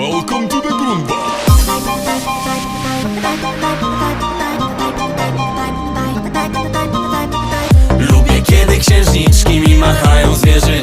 Welcome to the Grumba! Lubię kiedy księżniczki mi machają zwierzę